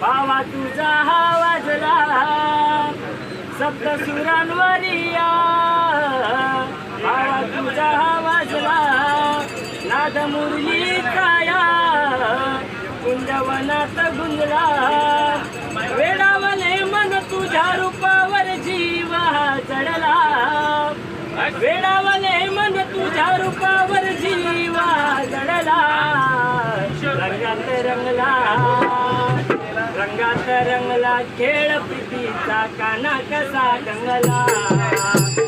भावा तुझा हा वाजला. सप्तसुरांवरिया भावा तुझा हा वाजला. नाद मुरली काया. कुंजवनात गुंजला. वेडावले मन तुझ्या रूपावर जीव चढला. वेडावले मन तुझ्या रूपावर जीव चढला. रंगात रंगला. रंगला खेळ प्रीतीचा काना कसा गंगला?